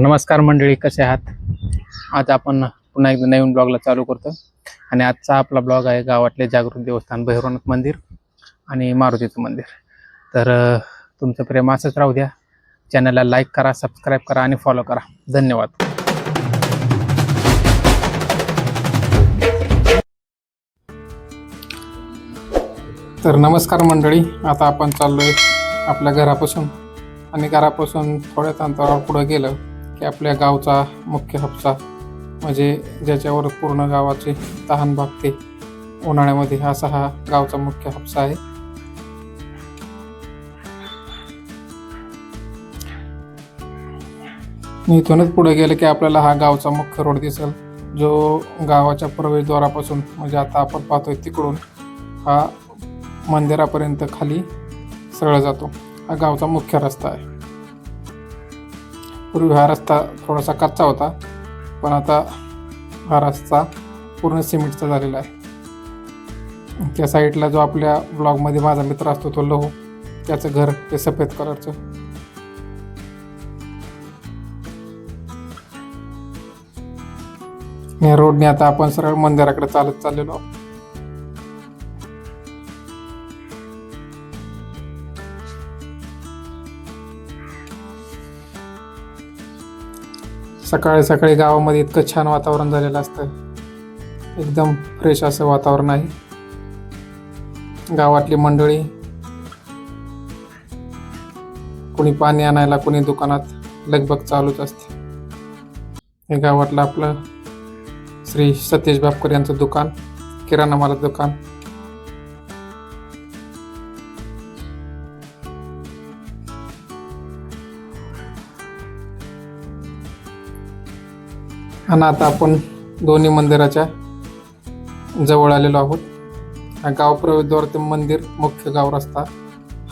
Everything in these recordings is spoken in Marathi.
नमस्कार मंडळी कसे आहात? आज आपण पुन्हा एकदा नवीन ब्लॉगला चालू करतो आणि आजचा आपला ब्लॉग आहे गावातले जागृत देवस्थान भैरवनाथ मंदिर आणि मारुतीचं मंदिर. तर तुमचं प्रेम असंच राहू द्या. चॅनलला लाईक करा सबस्क्राईब करा आणि फॉलो करा. धन्यवाद. तर नमस्कार मंडळी आता आपण चाललोय आपल्या घरापासून. आणि घरापासून थोड्याच अंतरावर पुढे गेलं. की आपल्या गावचा मुख्य हापसा म्हणजे ज्याच्यावर पूर्ण गावाचे तहान भागते उन्हाळ्यामध्ये असा हा गावचा मुख्य हापसा आहे. इथूनच पुढे गेलं की आपल्याला हा गावचा मुख्य रोड दिसेल. जो गावाच्या प्रवेशद्वारापासून म्हणजे आता आपण पाहतोय तिकडून हा मंदिरापर्यंत खाली सरळ जातो. हा गावचा मुख्य रस्ता आहे. पूर्वी हा रस्ता थोडासा कच्चा होता पण आता हा रस्ता पूर्ण सिमेंटचा झालेला आहे त्या साईडला जो आपल्या ब्लॉगमध्ये माझा मित्र असतो तो लहू त्याचं घर ते सफेद कलरचं या रोडने आता आपण सरळ मंदिराकडे चालत चाललेलो आहोत. सकाळी सकाळी गावामध्ये इतकं छान वातावरण झालेलं असतं. एकदम फ्रेश असं वातावरण आहे. गावातली मंडळी कोणी पाणी आणायला कोणी दुकानात लगबग चालूच असते. हे गावातलं आपलं श्री सतीश बापकर यांचं दुकान किराणा मालाचं दुकान. आणि आता आपण दोन्ही मंदिराच्या जवळ आलेलो आहोत. हा गाव प्रवेशद्वार ते मंदिर मुख्य गाव रस्ता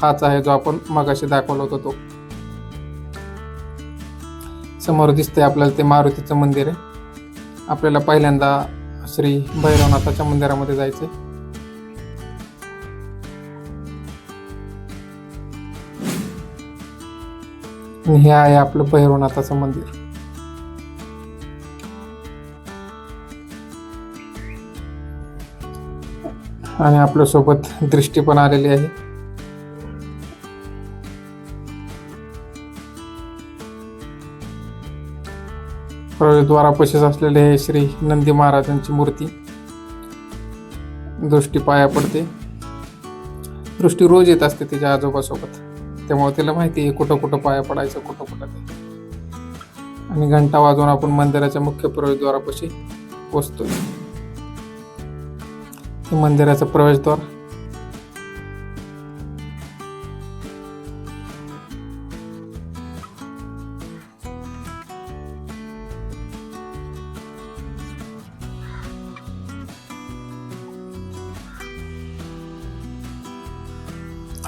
हाच आहे जो आपण मगाशी दाखवला होता तो. समोर दिसते आपल्याला ते मारुतीचं मंदिर आहे. आपल्याला पहिल्यांदा श्री भैरवनाथाच्या मंदिरामध्ये जायचंय. हे आहे आपलं भैरवनाथाचं मंदिर. आणि आपल्यासोबत दृष्टी पण आलेली आहे. प्रवेशद्वारापाशीच असलेले हे श्री नंदी महाराजांची मूर्ती दृष्टी पाया पडते. दृष्टी रोज येत असते तिच्या आजोबासोबत. त्यामुळे तिला माहिती आहे कुठं कुठं पाया पडायचं कुठं कुठं ते आणि घंटा वाजवून आपण मंदिराच्या मुख्य प्रवेशद्वारापाशी पोचतोय. मंदिराचं प्रवेशद्वार.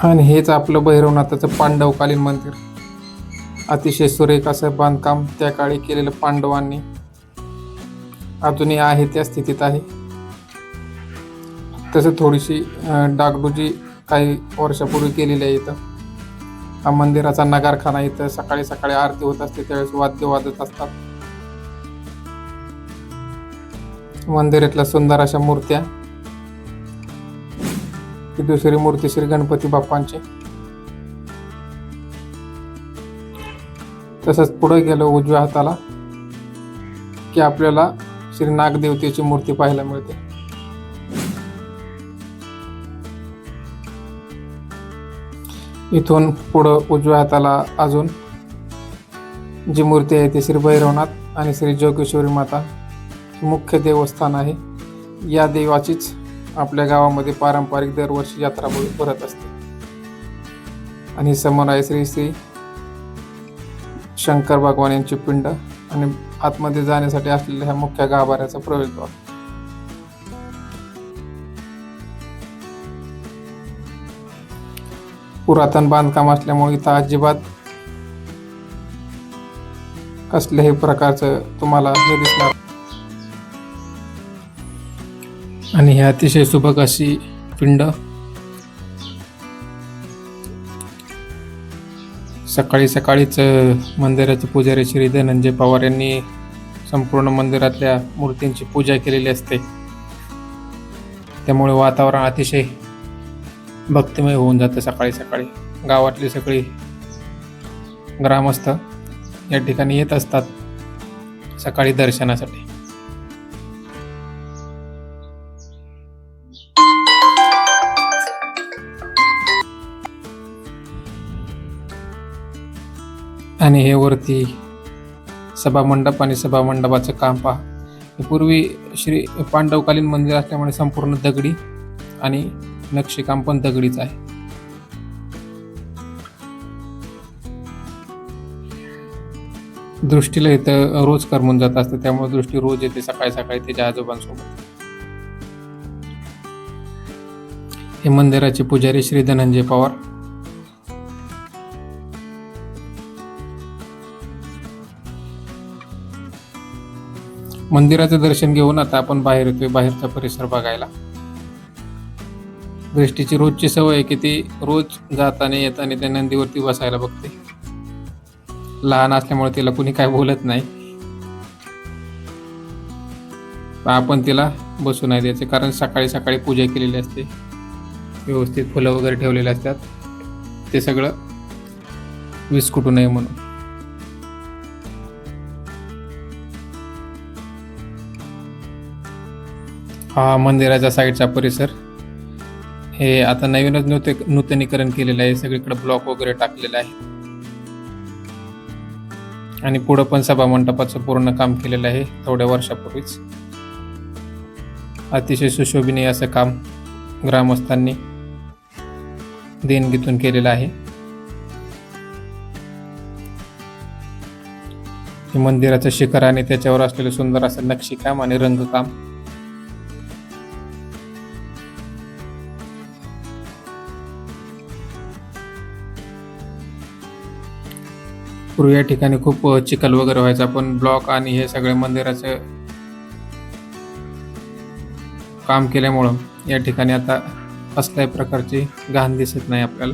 आणि हेच आपलं भैरवनाथाचं पांडवकालीन मंदिर. अतिशय सुरेख असं बांधकाम त्या काळी केलेलं पांडवांनी. अजूनही आहे त्या स्थितीत आहे. तसं थोडीशी डागडुजी काही वर्षापूर्वी केलेली आहे इथं. हा मंदिराचा नगारखाना इथं सकाळी सकाळी आरती होत असते त्यावेळेस वाद्य वाजत असतात. मंदिरातल्या सुंदर अशा मूर्त्या. ही दुसरी मूर्ती श्री गणपती बाप्पांची. तसंच पुढे गेलो उजव्या हाताला की आपल्याला श्री नागदेवतेची मूर्ती पाहायला मिळते. इथून पुढं उजव्या हाताला अजून जी मूर्ती आहे ती श्री भैरवनाथ आणि श्री जोगेश्वरी माता मुख्य देवस्थान आहे. या देवाचीच आपल्या गावामध्ये पारंपरिक दरवर्षी यात्रा भरत असते. आणि समोर आहे श्री श्री शंकर भगवान यांची पिंड आणि आतमध्ये जाण्यासाठी असलेल्या ह्या मुख्य गाभाऱ्याचा प्रवेशद्वार पुरातन बांधकाम असल्यामुळे इथं अजिबात कसल्याही प्रकारचं तुम्हाला हे दिसणार आणि हे अतिशय सुबक अशी पिंड. सकाळी सकाळीच अ, मंदिराचे पुजारी श्री धनंजय पवार यांनी संपूर्ण मंदिरातल्या मूर्तींची पूजा केलेली असते. त्यामुळे वातावरण अतिशय भक्तिमय होऊन जातं सकाळी सकाळी. गावातली सगळी ग्रामस्थ या ठिकाणी येत असतात सकाळी दर्शनासाठी. आणि हे वरती सभामंडप आणि सभामंडपाचं काम पहा. हे पूर्वी श्री पांडवकालीन मंदिर असल्यामुळे संपूर्ण दगडी आणि नक्षीकाम पण दगडीच आहे. दृष्टीला इथं रोज करमून जात असतं त्यामुळे दृष्टी रोज येते सकाळी सकाळी त्याच्या आजोबांसोबत. हे मंदिराचे पुजारी श्री धनंजय पवार. मंदिराचं दर्शन घेऊन आता आपण बाहेर येतोय बाहेरचा परिसर बघायला. दृष्टीची रोजची सवय आहे की ती रोज जाताना येताना त्या नंदीवरती बसायला बघते. लहान असल्यामुळे तिला कुणी काय बोलत नाही. आपण तिला बसू नाही द्यायचे कारण सकाळी सकाळी पूजा केलेली असते. व्यवस्थित फुलं वगैरे ठेवलेले असतात. ते सगळं विस्कुटू नये म्हणून. हा मंदिराच्या साईडचा परिसर. हे आता नवीनच नूत नूतनीकरण केलेलं आहे. सगळीकडे ब्लॉक वगैरे टाकलेलं आहे. आणि पुढं पण सभा मंडपाचं पूर्ण काम केलेलं आहे थोड्या वर्षापूर्वीच. अतिशय सुशोभनीय असं काम ग्रामस्थांनी देणगीतून केलेलं आहे. हे मंदिराचं शिखर आणि त्याच्यावर असलेलं सुंदर असं नक्षीकाम आणि रंगकाम पूर्वी या ठिकाणी खूप चिखल वगैरे व्हायचा. पण ब्लॉक आणि हे सगळे मंदिराचं काम केल्यामुळं या ठिकाणी आता कसल्याही प्रकारची घाण दिसत नाही आपल्याला.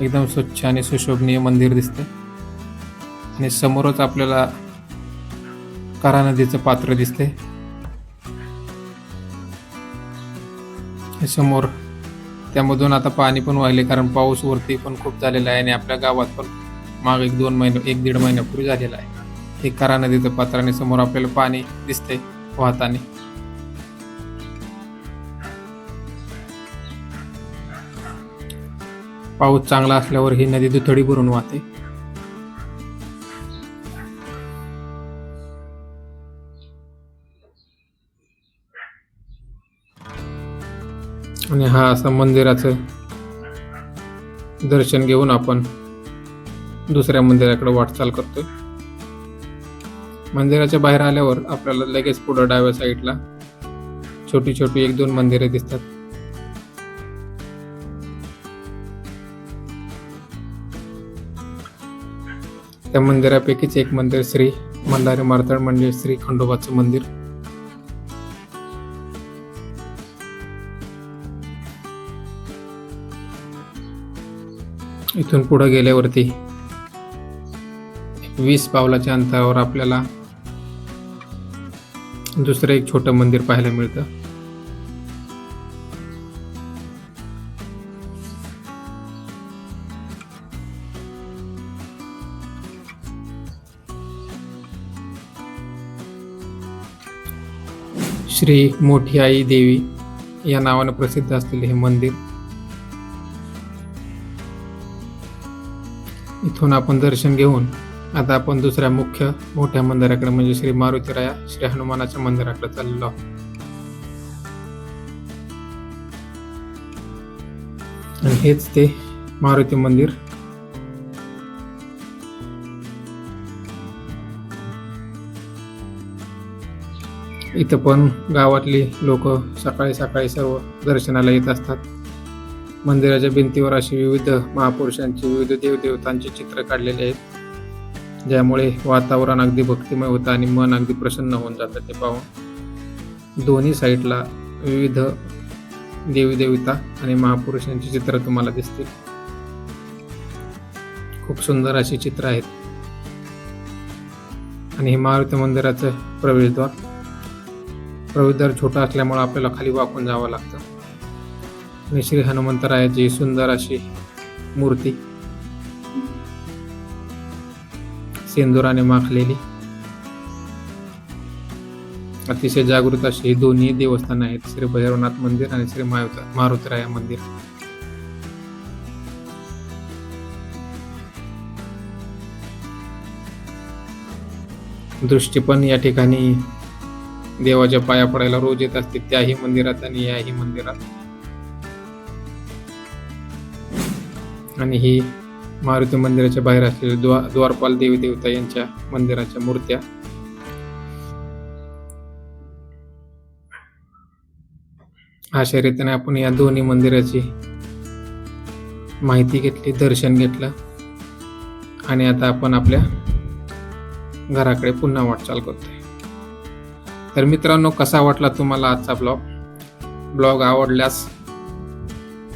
एकदम स्वच्छ आणि सुशोभनीय मंदिर दिसते आणि समोरच आपल्याला करा नदीचं पात्र दिसते समोर त्यामधून आता पाणी पण वाहिले कारण पाऊस वरती पण खूप झालेला आहे आणि आपल्या गावात पण माग एक दोन महिने एक दीड महिन्यापूर्वी झालेला आहे. हे करा नदीचं पात्राने समोर आपल्याला पाणी दिसते वाहताने. पाऊस चांगला असल्यावर ही नदी दुथडी भरून वाहते. आणि हा असं मंदिराचं दर्शन घेऊन आपण दुसऱ्या मंदिराकडे वाटचाल करतोय. मंदिराच्या बाहेर आल्यावर आपल्याला लगेच पुढं डाव्या साईडला छोटी छोटी एक दोन मंदिरे दिसतात. त्या मंदिरापैकीच एक मंदिर श्री मल्हारी मारतळ म्हणजे श्री खंडोबाचं मंदिर. इथून पुढे गेल्यावरती वीस पावलाच्या अंतरावर आपल्याला दुसरं एक छोटं मंदिर पाहायला मिळतं. श्री मोठी आई देवी या नावानं प्रसिद्ध असलेले हे मंदिर. इथून आपण दर्शन घेऊन आता आपण दुसऱ्या मुख्य मोठ्या मंदिराकडे म्हणजे श्री मारुतीराया श्री हनुमानाच्या मंदिराकडे चाललेलो आहोत आणि हेच ते मारुती मंदिर. इथं पण गावातली लोक सकाळी सकाळी सर्व दर्शनाला येत असतात. मंदिराच्या भिंतीवर अशी विविध महापुरुषांची विविध देवदेवतांची चित्र काढलेली आहेत. ज्यामुळे वातावरण अगदी भक्तिमय होतं आणि मन अगदी प्रसन्न होऊन जातं ते पाहून. दोन्ही साईडला विविध देवीदेवता आणि महापुरुषांची चित्र तुम्हाला दिसतील. खूप सुंदर अशी चित्र आहेत. आणि हे मारुती मंदिराचं प्रवेशद्वार. प्रवेशद्वार छोटा असल्यामुळे आपल्याला खाली वाकून जावं लागतं. आणि श्री हनुमंतरायाची सुंदर अशी मूर्ती. सिंदुराने माखलेली. अतिशय जागृत अशी ही दोन्ही देवस्थान आहेत. श्री भैरवनाथ मंदिर आणि श्री मारुतराया मारुतीराया मंदिर. दृष्टी पण या ठिकाणी देवाच्या पाया पडायला रोज येत असते. त्याही मंदिरात आणि याही मंदिरात. आणि ही मारुती मंदिराच्या बाहेर असलेले द्वा द्वारपाल देवी देवता यांच्या मंदिराच्या मूर्त्या. अशा रीतीने आपण या दोन्ही मंदिराची माहिती घेतली दर्शन घेतलं. आणि आता आपण आपल्या घराकडे पुन्हा वाटचाल करतोय. तर मित्रांनो कसा वाटला तुम्हाला आजचा ब्लॉग ब्लॉग आवडल्यास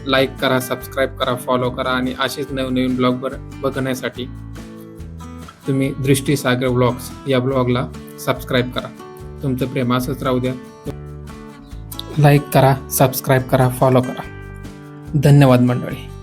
लाईक करा सबस्क्राईब करा फॉलो करा आणि असेच नवनवीन ब्लॉग बघण्यासाठी तुम्ही दृष्टीसागर ब्लॉग्स या ब्लॉगला सबस्क्राईब करा. तुमचं प्रेम असंच राहू द्या. लाईक करा सबस्क्राईब करा फॉलो करा. धन्यवाद मंडळी.